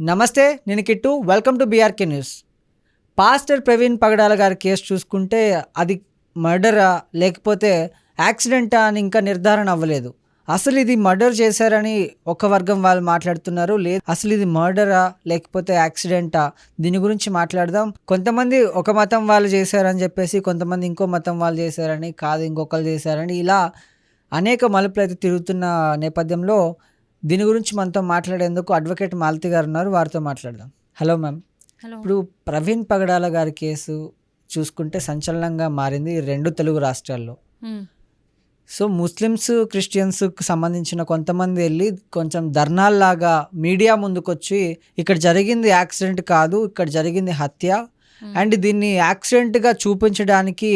నమస్తే నేను Kittu. Welcome to BRK news pastor Praveen Pagadala గారి కేసు చూసుకుంటే అది మర్డరా లేకపోతే యాక్సిడెంటా అని ఇంకా నిర్ధారణ అవ్వలేదు. అసలు ఇది మర్డర్ చేశారని ఒక వర్గం వాళ్ళు మాట్లాడుతున్నారు. లేదు అసలు ఇది మర్డరా లేకపోతే యాక్సిడెంటా? దీని గురించి మాట్లాడదాం. కొంతమంది ఒక మతం వాళ్ళు చేశారని చెప్పేసి కొంతమంది ఇంకో మతం వాళ్ళు చేశారని కాదు ఇంకొకరు చేశారని ఇలా అనేక మలుపులు అయితే తిరుగుతున్న నేపథ్యంలో దీని గురించి మనతో మాట్లాడేందుకు అడ్వకేట్ మాలతి గారు ఉన్నారు వారితో మాట్లాడదాం హలో మ్యామ్ ఇప్పుడు ప్రవీణ్ పగడాల గారి కేసు చూసుకుంటే సంచలనంగా మారింది రెండు తెలుగు రాష్ట్రాల్లో. సో ముస్లిమ్స్ క్రిస్టియన్స్కి సంబంధించిన కొంతమంది వెళ్ళి కొంచెం ధర్నాల్లాగా మీడియా ముందుకొచ్చి ఇక్కడ జరిగింది యాక్సిడెంట్ కాదు ఇక్కడ జరిగింది హత్య. అండ్ దీన్ని యాక్సిడెంట్గా చూపించడానికి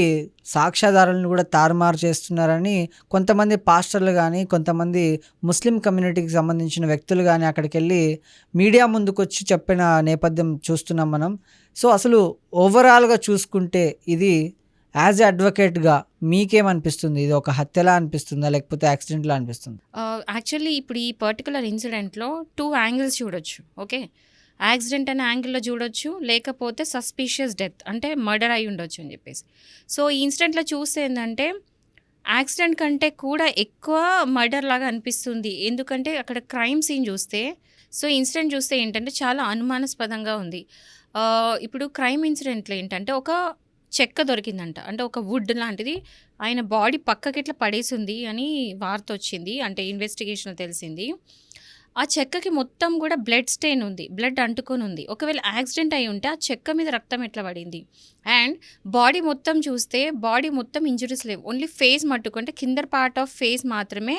సాక్ష్యాధారాలను కూడా తారుమారు చేస్తున్నారని కొంతమంది పాస్టర్లు కానీ కొంతమంది ముస్లిం కమ్యూనిటీకి సంబంధించిన వ్యక్తులు కానీ అక్కడికి వెళ్ళి మీడియా ముందుకొచ్చి చెప్పిన నేపథ్యం చూస్తున్నాం మనం. సో అసలు ఓవరాల్గా చూసుకుంటే ఇది యాజ్ ఎ అడ్వకేట్గా మీకేమనిపిస్తుంది? ఇది ఒక హత్యలా అనిపిస్తుందా? లేకపోతే యాక్సిడెంట్లా అనిపిస్తుంది? యాక్చువల్లీ ఇప్పుడు ఈ పర్టికులర్ ఇన్సిడెంట్లో టూ యాంగిల్స్ చూడొచ్చు. ఓకే? యాక్సిడెంట్ అనే యాంగిల్లో చూడొచ్చు లేకపోతే సస్పీషియస్ డెత్ అంటే మర్డర్ అయి ఉండొచ్చు అని చెప్పేసి. సో ఈ ఇన్సిడెంట్లో చూస్తే ఏంటంటే యాక్సిడెంట్ కంటే కూడా ఎక్కువ మర్డర్ లాగా అనిపిస్తుంది. ఎందుకంటే అక్కడ క్రైమ్ సీన్ చూస్తే సో ఇన్సిడెంట్ చూస్తే ఏంటంటే చాలా అనుమానాస్పదంగా ఉంది. ఇప్పుడు క్రైమ్ ఇన్సిడెంట్లో ఏంటంటే ఒక చెక్క దొరికిందంట. అంటే ఒక వుడ్ లాంటిది ఆయన బాడీ పక్కకి ఇట్లా పడేసింది అని వార్త వచ్చింది అంటే ఇన్వెస్టిగేషన్ తెలిసింది. ఆ చెక్కకి మొత్తం కూడా బ్లడ్ స్టెయిన్ ఉంది బ్లడ్ అంటుకొని ఉంది. ఒకవేళ యాక్సిడెంట్ అయి ఉంటే ఆ చెక్క మీద రక్తం ఎట్లా పడింది? అండ్ బాడీ మొత్తం చూస్తే బాడీ మొత్తం ఇంజరీస్ లేవు. ఓన్లీ ఫేస్ మట్టుకుంటే కింద పార్ట్ ఆఫ్ ఫేస్ మాత్రమే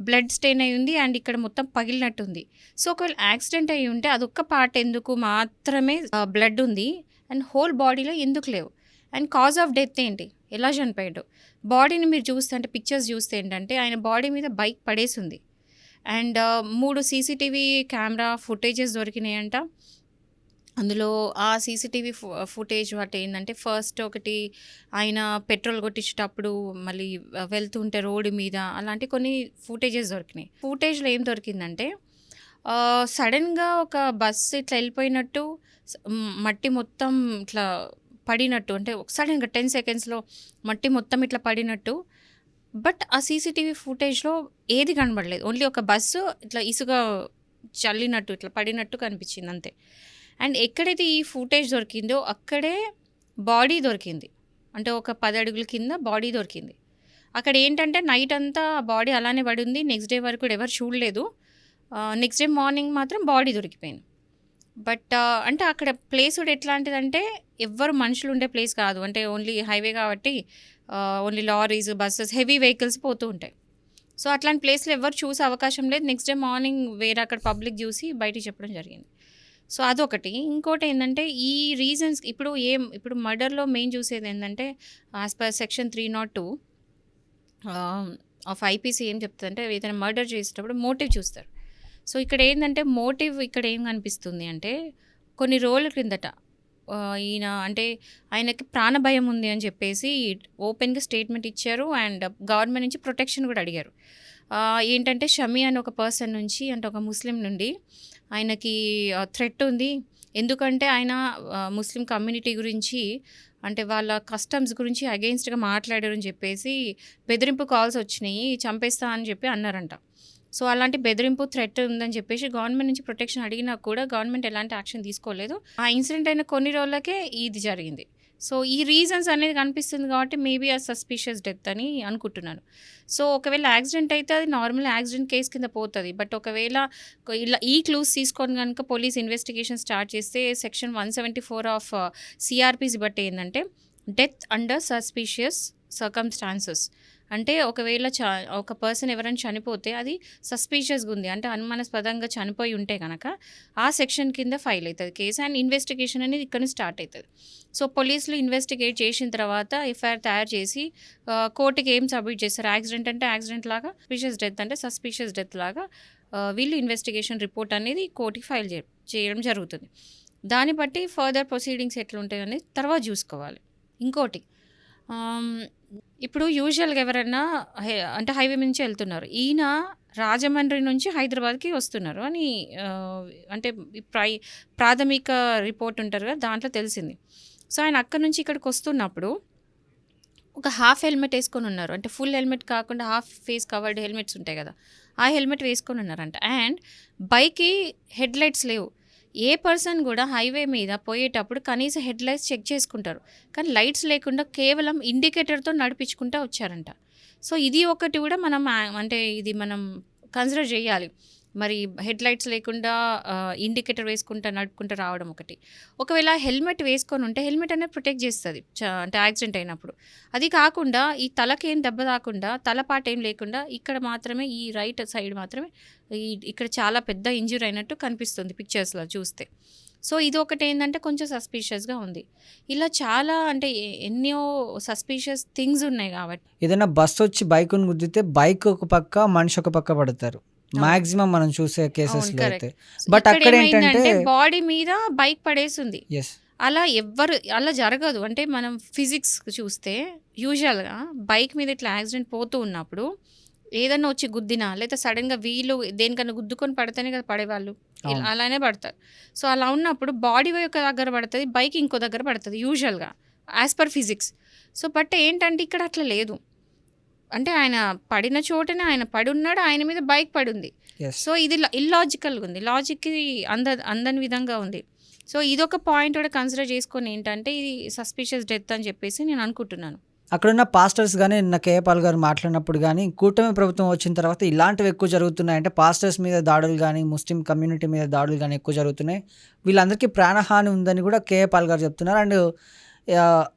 బ్లడ్ స్టెయిన్ అయి ఉంది అండ్ ఇక్కడ మొత్తం పగిలినట్టుంది సో ఒకవేళ యాక్సిడెంట్ అయి ఉంటే అదొక్క పార్ట్ ఎందుకు మాత్రమే బ్లడ్ ఉంది అండ్ హోల్ బాడీలో ఎందుకు లేవు? అండ్ కాజ్ ఆఫ్ డెత్ ఏంటి? ఎలా చనిపోయాడు? బాడీని మీరు చూస్తే అంటే పిక్చర్స్ చూస్తే ఏంటంటే ఆయన బాడీ మీద బైక్ పడేసి ఉంది. అండ్ మూడు సీసీటీవీ కెమెరా ఫుటేజెస్ దొరికినాయంట. అందులో ఆ సీసీటీవీ ఫుటేజ్ వాటి ఏంటంటే ఫస్ట్ ఒకటి ఆయన పెట్రోల్ కొట్టించేటప్పుడు మళ్ళీ వెళ్తుంటే రోడ్డు మీద అలాంటి కొన్ని ఫుటేజెస్ దొరికినాయి. ఫుటేజ్లో ఏం దొరికిందంటే సడన్గా ఒక బస్సు ఇట్లా వెళ్ళిపోయినట్టు మట్టి మొత్తం ఇట్లా పడినట్టు అంటే సడన్గా టెన్ సెకండ్స్లో మట్టి మొత్తం ఇట్లా పడినట్టు బట్ ఆ సీసీటీవీ ఫుటేజ్లో ఏది కనబడలేదు. ఓన్లీ ఒక బస్సు ఇట్లా ఇసుక చల్లినట్టు ఇట్లా పడినట్టు కనిపించింది అంతే. అండ్ ఎక్కడైతే ఈ ఫుటేజ్ దొరికిందో అక్కడే బాడీ దొరికింది. అంటే ఒక పది అడుగుల కింద బాడీ దొరికింది. అక్కడ ఏంటంటే నైట్ అంతా బాడీ అలానే పడి ఉంది నెక్స్ట్ డే వరకు కూడా ఎవరు చూడలేదు. నెక్స్ట్ డే మార్నింగ్ మాత్రం బాడీ దొరికిపోయింది. బట్ అంటే అక్కడ ప్లేస్ కూడా ఎట్లాంటిదంటే ఎవ్వరు మనుషులు ఉండే ప్లేస్ కాదు. అంటే ఓన్లీ హైవే కాబట్టి only lorries buses heavy vehicles పోతూ ఉంటాయి. సో అట్లాంటి ప్లేస్లో ఎవరు చూసే అవకాశం లేదు. నెక్స్ట్ డే మార్నింగ్ వేరే అక్కడ పబ్లిక్ చూసి బయటికి చెప్పడం జరిగింది. సో అదొకటి. ఇంకోటి ఏంటంటే ఈ రీజన్స్ ఇప్పుడు ఏం ఇప్పుడు మర్డర్లో మెయిన్ చూసేది ఏంటంటే as per section three not two of IPC ఏం చెప్తుందంటే ఏదైనా మర్డర్ చేసేటప్పుడు మోటివ్ చూస్తారు. సో ఇక్కడ ఏంటంటే మోటివ్ ఇక్కడ ఏం కనిపిస్తుంది అంటే కొన్ని రోజుల క్రిందట ఈయన అంటే ఆయనకి ప్రాణభయం ఉంది అని చెప్పేసి ఓపెన్గా స్టేట్మెంట్ ఇచ్చారు అండ్ గవర్నమెంట్ నుంచి ప్రొటెక్షన్ కూడా అడిగారు. ఏంటంటే షమి అని ఒక పర్సన్ నుంచి అంటే ఒక ముస్లిం నుండి ఆయనకి థ్రెట్ ఉంది. ఎందుకంటే ఆయన ముస్లిం కమ్యూనిటీ గురించి అంటే వాళ్ళ కస్టమ్స్ గురించి అగెయిన్స్ట్గా మాట్లాడారు అని చెప్పేసి బెదిరింపు కాల్స్ వచ్చినాయి చంపేస్తా అని చెప్పి అన్నారంట. సో అలాంటి బెదిరింపు థ్రెట్ ఉందని చెప్పేసి గవర్నమెంట్ నుంచి ప్రొటెక్షన్ అడిగినా కూడా గవర్నమెంట్ ఎలాంటి యాక్షన్ తీసుకోలేదు. ఆ ఇన్సిడెంట్ అయిన కొన్ని రోజులకే ఇది జరిగింది. సో ఈ రీజన్స్ అనేది కనిపిస్తుంది కాబట్టి మేబీ ఆ సస్పీషియస్ డెత్ అని అనుకుంటున్నాను. సో ఒకవేళ యాక్సిడెంట్ అయితే అది నార్మల్ యాక్సిడెంట్ కేసు కింద పోతుంది. బట్ ఒకవేళ ఇలా ఈ క్లూస్ తీసుకొని కనుక పోలీస్ ఇన్వెస్టిగేషన్ స్టార్ట్ చేస్తే section one seventy four of CrPC బట్టి ఏంటంటే డెత్ అండర్ సస్పీషియస్ సర్కమ్స్టాన్సెస్ అంటే ఒకవేళ చ ఒక పర్సన్ ఎవరైనా చనిపోతే అది సస్పీషియస్గా ఉంది. అంటే అనుమానాస్పదంగా చనిపోయి ఉంటే కనుక ఆ సెక్షన్ కింద ఫైల్ అవుతుంది కేసు అండ్ ఇన్వెస్టిగేషన్ అనేది ఇక్కడ స్టార్ట్ అవుతుంది సో పోలీసులు ఇన్వెస్టిగేట్ చేసిన తర్వాత ఎఫ్ఐఆర్ తయారు చేసి కోర్టుకి ఏం సబ్మిట్ చేస్తారు? యాక్సిడెంట్ అంటే యాక్సిడెంట్ లాగా సస్పీషియస్ డెత్ అంటే సస్పీషియస్ డెత్ లాగా వీళ్ళు ఇన్వెస్టిగేషన్ రిపోర్ట్ అనేది కోర్టుకి ఫైల్ చేయడం జరుగుతుంది. దాన్ని బట్టి ఫర్దర్ ప్రొసీడింగ్స్ ఎట్లుంటాయి అనేది తర్వాత చూసుకోవాలి. ఇంకోటి ఇప్పుడు యూజువల్గా ఎవరైనా హై- అంటే హైవే నుంచి వెళ్తున్నారు. ఈయన రాజమండ్రి నుంచి హైదరాబాద్కి వస్తున్నారు అని అంటే ప్రై ప్రాథమిక రిపోర్ట్ ఉంటారు కదా దాంట్లో తెలిసింది. సో ఆయన అక్కడి నుంచి ఇక్కడికి వస్తున్నప్పుడు ఒక హాఫ్ హెల్మెట్ వేసుకొని ఉన్నారు. అంటే ఫుల్ హెల్మెట్ కాకుండా హాఫ్ ఫేస్ కవర్డ్ హెల్మెట్స్ ఉంటాయి కదా ఆ హెల్మెట్ వేసుకొని ఉన్నారంట. అండ్ బైక్కి హెడ్ లైట్స్ లేవు. ఏ పర్సన్ కూడా హైవే మీద పోయేటప్పుడు కనీసం హెడ్ లైట్స్ చెక్ చేసుకుంటారు. కానీ లైట్స్ లేకుండా కేవలం ఇండికేటర్తో నడిపించుకుంటూ వచ్చారంట. సో ఇది ఒకటి కూడా మనం అంటే ఇది మనం కన్సిడర్ చేయాలి. మరి హెడ్ లైట్స్ లేకుండా ఇండికేటర్ వేసుకుంటా నడుపుకుంటూ రావడం ఒకటి. ఒకవేళ హెల్మెట్ వేసుకొని ఉంటే హెల్మెట్ అనేది ప్రొటెక్ట్ చేస్తుంది. అంటే యాక్సిడెంట్ అయినప్పుడు. అది కాకుండా ఈ తలకేం దెబ్బ తాకుండా తలపాటు ఏం లేకుండా ఇక్కడ మాత్రమే ఈ రైట్ సైడ్ మాత్రమే ఈ ఇక్కడ చాలా పెద్ద ఇంజురీ అయినట్టు కనిపిస్తుంది పిక్చర్స్లో చూస్తే. సో ఇది ఒకటి ఏంటంటే కొంచెం సస్పీషియస్గా ఉంది. ఇలా చాలా అంటే ఎ- ఎన్నో సస్పీషియస్ థింగ్స్ ఉన్నాయి కాబట్టి. ఏదైనా బస్సు వచ్చి బైక్ను గుద్దితే బైక్ ఒక పక్క మనిషి ఒక పక్క పడతారు. మాక్సిమం మనం చూసే కేసెస్లో correct. అయితే బట్ అక్కడ ఏంటంటే బాడీ మీద బైక్ పడేసింది. అలా ఎవ్వరు అలా జరగదు. అంటే మనం ఫిజిక్స్ చూస్తే యూజువల్గా బైక్ మీద ఇట్లా యాక్సిడెంట్ పోతూ ఉన్నప్పుడు ఏదన్నా వచ్చి గుద్దినా లేదా సడన్గా వీళ్ళు దేనికన్నా గుద్దుకొని పడితేనే కదా పడేవాళ్ళు. అలానే పడతారు. సో అలా ఉన్నప్పుడు బాడీ ఒక దగ్గర పడుతుంది బైక్ ఇంకో దగ్గర పడుతుంది యూజువల్గా as per physics so but ఏంటంటే ఇక్కడ అట్లా లేదు. అంటే ఆయన పడిన చోటనే ఆయన పడి ఉన్నాడు ఆయన మీద బైక్ పడి ఉంది సో ఇది ఇల్లాజికల్గా ఉంది. లాజిక్కి అంద అందని విధంగా ఉంది. సో ఇదొక పాయింట్ కూడా కన్సిడర్ చేసుకొని ఏంటంటే ఇది సస్పిషియస్ డెత్ అని చెప్పేసి నేను అనుకుంటున్నాను. అక్కడున్న పాస్టర్స్ కానీ నిన్న కేపాల్ గారు మాట్లాడినప్పుడు కానీ కూటమి ప్రభుత్వం వచ్చిన తర్వాత ఇలాంటివి ఎక్కువ జరుగుతున్నాయి అంటే పాస్టర్స్ మీద దాడులు కానీ ముస్లిం కమ్యూనిటీ మీద దాడులు కానీ ఎక్కువ జరుగుతున్నాయి. వీళ్ళందరికీ ప్రాణహాని ఉందని కూడా కేపాల్ గారు చెప్తున్నారు. అండ్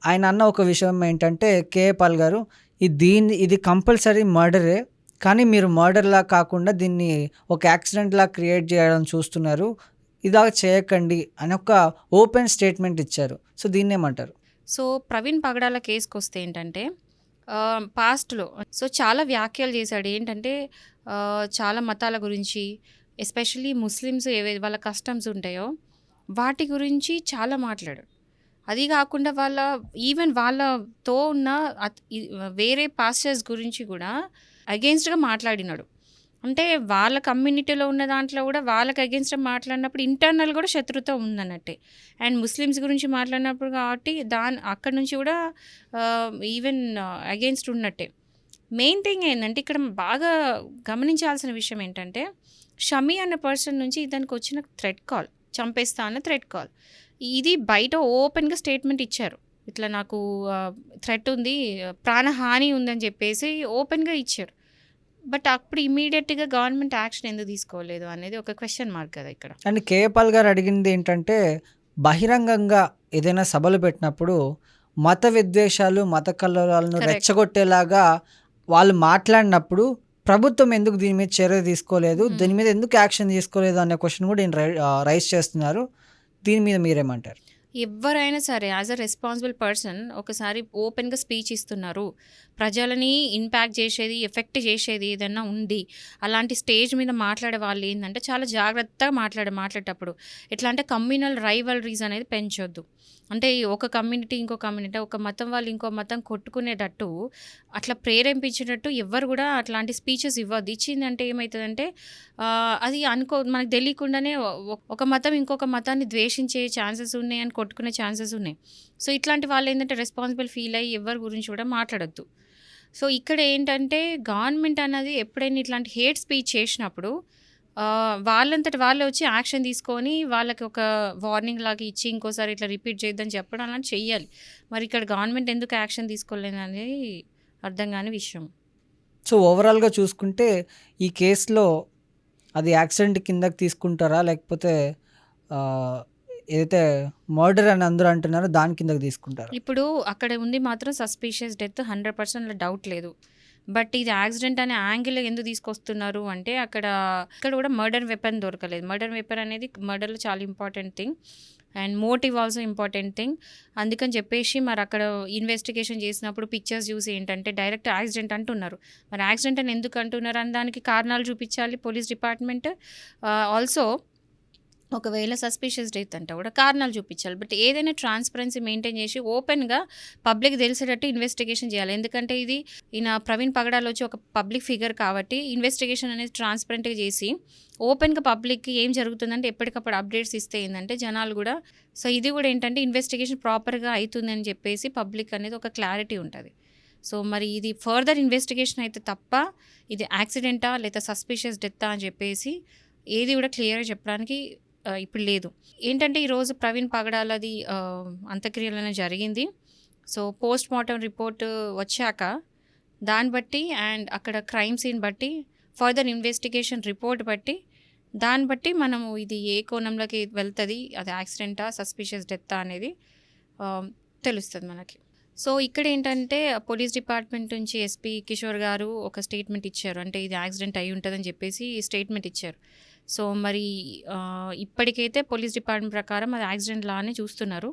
ఆయన అన్న ఒక విషయం ఏంటంటే కేపాల్ గారు ఇది దీన్ని ఇది కంపల్సరీ మర్డరే. కానీ మీరు మర్డర్లా కాకుండా దీన్ని ఒక యాక్సిడెంట్లా క్రియేట్ చేయడం చూస్తున్నారు. ఇదా చేయకండి అని ఒక ఓపెన్ స్టేట్మెంట్ ఇచ్చారు. సో దీన్ని ఏమంటారు సో ప్రవీణ్ పగడాల కేసుకి వస్తే ఏంటంటే పాస్ట్లో సో చాలా వ్యాఖ్యలు చేశాడు. ఏంటంటే చాలా మతాల గురించి ఎస్పెషల్లీ ముస్లిమ్స్ ఏవే వాళ్ళ కస్టమ్స్ ఉంటాయో వాటి గురించి చాలా మాట్లాడాడు. అది కాకుండా వాళ్ళ ఈవెన్ వాళ్ళతో ఉన్న వేరే పాస్టర్స్ గురించి కూడా అగెన్స్ట్గా మాట్లాడినాడు. అంటే వాళ్ళ కమ్యూనిటీలో ఉన్న దాంట్లో కూడా వాళ్ళకి అగెన్స్ట్ మాట్లాడినప్పుడు ఇంటర్నల్ కూడా శత్రుత ఉందన్నట్టే. అండ్ ముస్లిమ్స్ గురించి మాట్లాడినప్పుడు కాబట్టి దాని అక్కడ నుంచి కూడా ఈవెన్ అగెన్స్ట్ ఉన్నట్టే. మెయిన్ థింగ్ ఏంటంటే ఇక్కడ బాగా గమనించాల్సిన విషయం ఏంటంటే షమీ అన్న పర్సన్ నుంచి ఇతనికి వచ్చిన థ్రెడ్ కాల్ చంపేస్తా అన్న థ్రెడ్ కాల్ ఇది బయట ఓపెన్గా స్టేట్మెంట్ ఇచ్చారు. ఇట్లా నాకు థ్రెట్ ఉంది ప్రాణహాని ఉందని చెప్పేసి ఓపెన్గా ఇచ్చారు. బట్ అప్పుడు ఇమీడియట్గా గవర్నమెంట్ యాక్షన్ ఎందుకు తీసుకోలేదు అనేది ఒక క్వశ్చన్ మార్క్ కదా ఇక్కడ. అండ్ కేపాల్ గారు అడిగింది ఏంటంటే బహిరంగంగా ఏదైనా సభలు పెట్టినప్పుడు మత విద్వేషాలు మత కలరాలను. రెచ్చగొట్టేలాగా వాళ్ళు మాట్లాడినప్పుడు ప్రభుత్వం ఎందుకు దీని మీద చర్య తీసుకోలేదు. దీని మీద ఎందుకు యాక్షన్ తీసుకోలేదు? అనే క్వశ్చన్ కూడా ఈయన రై- ఆ, రైజ్ చేస్తున్నారు. దీని మీద మీరేమంటారు? ఎవరైనా సరే యాజ్ అ రెస్పాన్సిబుల్ పర్సన్ ఒకసారి ఓపెన్గా స్పీచ్ ఇస్తున్నారు. ప్రజలని ఇంపాక్ట్ చేసేది ఎఫెక్ట్ చేసేది ఏదైనా ఉంది. అలాంటి స్టేజ్ మీద మాట్లాడే వాళ్ళు ఏంటంటే చాలా జాగ్రత్తగా మాట్లాడే మాట్లాడేటప్పుడు. ఎట్లా అంటే కమ్యూనల్ రైవలరీస్ అనేది పెంచొద్దు. అంటే ఈ ఒక కమ్యూనిటీ ఇంకో కమ్యూనిటీ ఒక మతం వాళ్ళు ఇంకో మతం కొట్టుకునేటట్టు అట్లా ప్రేరేపించేటట్టు ఎవరు కూడా అట్లాంటి స్పీచెస్ ఇవ్వద్దు. ఇచ్చిందంటే ఏమవుతుందంటే అది అనుకో మనకు తెలియకుండానే ఒక మతం ఇంకొక మతాన్ని ద్వేషించే ఛాన్సెస్ ఉన్నాయి అని కొట్టుకునే ఛాన్సెస్ ఉన్నాయి. సో ఇట్లాంటి వాళ్ళు ఏంటంటే రెస్పాన్సిబుల్ ఫీల్ అయ్యి ఎవరి గురించి కూడా మాట్లాడద్దు. సో ఇక్కడ ఏంటంటే గవర్నమెంట్ అన్నది ఎప్పుడైనా ఇట్లాంటి హేట్ స్పీచ్ చేసినప్పుడు వాళ్ళంతటి వాళ్ళు వచ్చి యాక్షన్ తీసుకొని వాళ్ళకి ఒక వార్నింగ్ లాగా ఇచ్చి ఇంకోసారి ఇట్లా రిపీట్ చేయొద్దని చెప్పడం అలాంటి చెయ్యాలి. మరి ఇక్కడ గవర్నమెంట్ ఎందుకు యాక్షన్ తీసుకోలేదు అనేది అర్థం కాని విషయం. సో ఓవరాల్గా చూసుకుంటే ఈ కేసులో అది యాక్సిడెంట్ కిందకి తీసుకుంటారా? లేకపోతే ఏదైతే మర్డర్ అని అందరూ అంటున్నారో దాని కిందకి తీసుకుంటారు. ఇప్పుడు అక్కడ ఉంది మాత్రం suspicious death hundred percent doubt లేదు. బట్ ఇది యాక్సిడెంట్ అనే యాంగిల్ ఎందుకు తీసుకొస్తున్నారు అంటే అక్కడ ఇక్కడ కూడా మర్డర్ వెపన్ దొరకలేదు. మర్డర్ వెపన్ అనేది మర్డర్లో చాలా important thing. And motive also important thing. అందుకని చెప్పేసి మరి అక్కడ ఇన్వెస్టిగేషన్ చేసినప్పుడు పిక్చర్స్ చూసి ఏంటంటే డైరెక్ట్ యాక్సిడెంట్ అంటున్నారు. మరి యాక్సిడెంట్ అని ఎందుకు అంటున్నారు అని దానికి కారణాలు చూపించాలి పోలీస్ డిపార్ట్మెంట్. ఆల్సో ఒకవేళ సస్పీషియస్ డెత్ అంటే కూడా కారణాలు చూపించాలి. బట్ ఏదైనా ట్రాన్స్పరెన్సీ మెయింటైన్ చేసి ఓపెన్గా పబ్లిక్ తెలిసేటట్టు ఇన్వెస్టిగేషన్ చేయాలి. ఎందుకంటే ఇది ఈయన ప్రవీణ్ పగడాలు వచ్చి ఒక పబ్లిక్ ఫిగర్ కాబట్టి ఇన్వెస్టిగేషన్ అనేది ట్రాన్స్పరెంట్గా చేసి ఓపెన్గా పబ్లిక్కి ఏం జరుగుతుందంటే ఎప్పటికప్పుడు అప్డేట్స్ ఇస్తే ఏంటంటే జనాలు కూడా సో ఇది కూడా ఏంటంటే ఇన్వెస్టిగేషన్ ప్రాపర్గా అవుతుందని చెప్పేసి పబ్లిక్ అనేది ఒక క్లారిటీ ఉంటుంది. సో మరి ఇది ఫర్దర్ ఇన్వెస్టిగేషన్ అయితే తప్ప ఇది యాక్సిడెంటా లేదా సస్పీషియస్ డెత్తా అని చెప్పేసి ఏది కూడా క్లియర్గా చెప్పడానికి ఇప్పుడు లేదు. ఏంటంటే ఈరోజు ప్రవీణ్ పగడాలది అంత్యక్రియలనే జరిగింది. సో పోస్ట్ మార్టం రిపోర్ట్ వచ్చాక దాన్ని బట్టి అండ్ అక్కడ క్రైమ్ సీన్ బట్టి ఫర్దర్ ఇన్వెస్టిగేషన్ రిపోర్ట్ బట్టి దాన్ని బట్టి మనము ఇది ఏ కోణంలోకి వెళ్తుంది అది యాక్సిడెంటా సస్పిషియస్ డెత్తా అనేది తెలుస్తుంది మనకి. సో ఇక్కడ ఏంటంటే పోలీస్ డిపార్ట్మెంట్ నుంచి ఎస్పీ కిషోర్ గారు ఒక స్టేట్మెంట్ ఇచ్చారు. అంటే ఇది యాక్సిడెంట్ అయి ఉంటుందని చెప్పేసి స్టేట్మెంట్ ఇచ్చారు. సో మరి ఇప్పటికైతే పోలీస్ డిపార్ట్మెంట్ ప్రకారం అది యాక్సిడెంట్ లానే చూస్తున్నారు.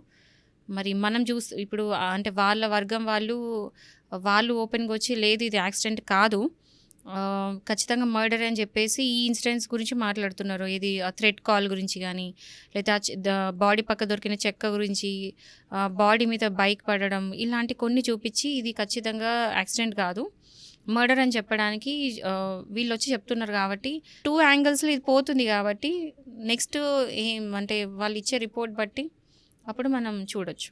మరి మనం చూస్ ఇప్పుడు అంటే వాళ్ళ వర్గం వాళ్ళు వాళ్ళు ఓపెన్గా వచ్చి లేదు ఇది యాక్సిడెంట్ కాదు ఖచ్చితంగా మర్డర్ అని చెప్పేసి ఈ ఇన్సిడెంట్స్ గురించి మాట్లాడుతున్నారు. ఇది థ్రెడ్ కాల్ గురించి కానీ లేదా బాడీ పక్క దొరికిన చెక్క గురించి బాడీ మీద బైక్ పడడం ఇలాంటి కొన్ని చూపించి ఇది ఖచ్చితంగా యాక్సిడెంట్ కాదు. మర్డర్ అని చెప్పడానికి వీళ్ళు వచ్చి చెప్తున్నారు కాబట్టి టూ యాంగిల్స్లో ఇది పోతుంది కాబట్టి నెక్స్ట్ ఏం అంటే వాళ్ళు ఇచ్చే రిపోర్ట్ బట్టి అప్పుడు మనం చూడొచ్చు.